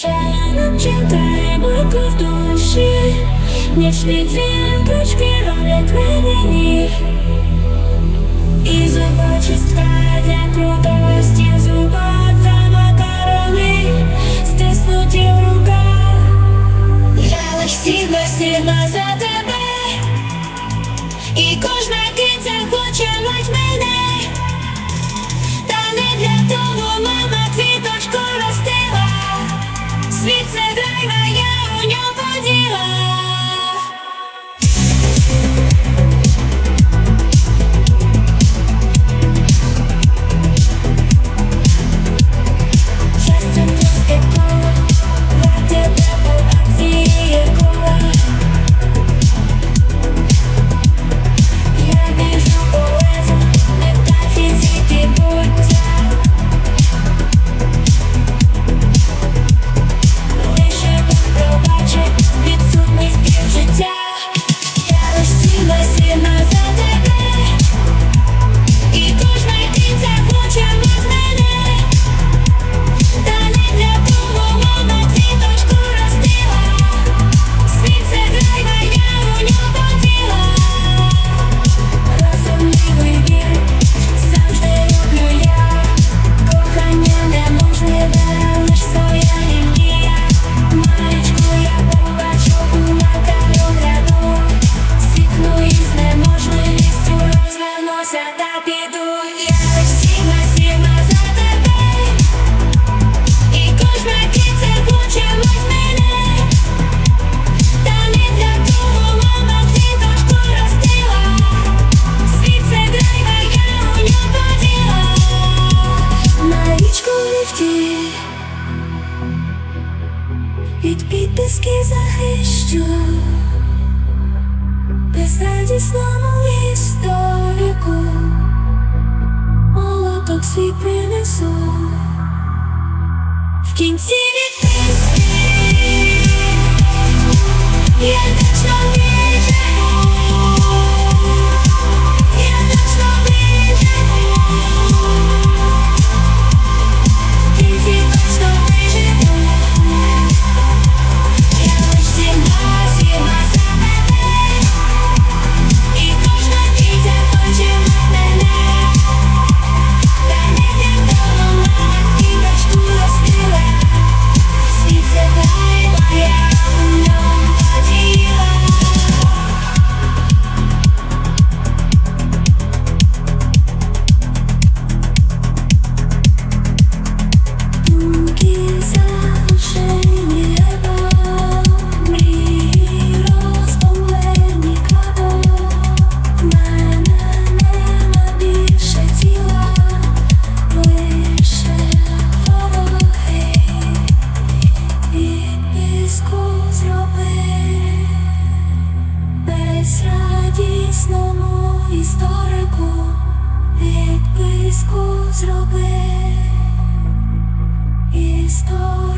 Шалом читаємо в душі, нічні дзвіночки роблять мене ніг. І зубочистка для крутості зуба та макарони, стиснуті в руках. Я лиш сідна, сідна за тебе, і кожна кінця хоче мать мене. піски захищу, безрадісному історику, молоток свій принесу в кінці від. чесному історику відписку зроби історію.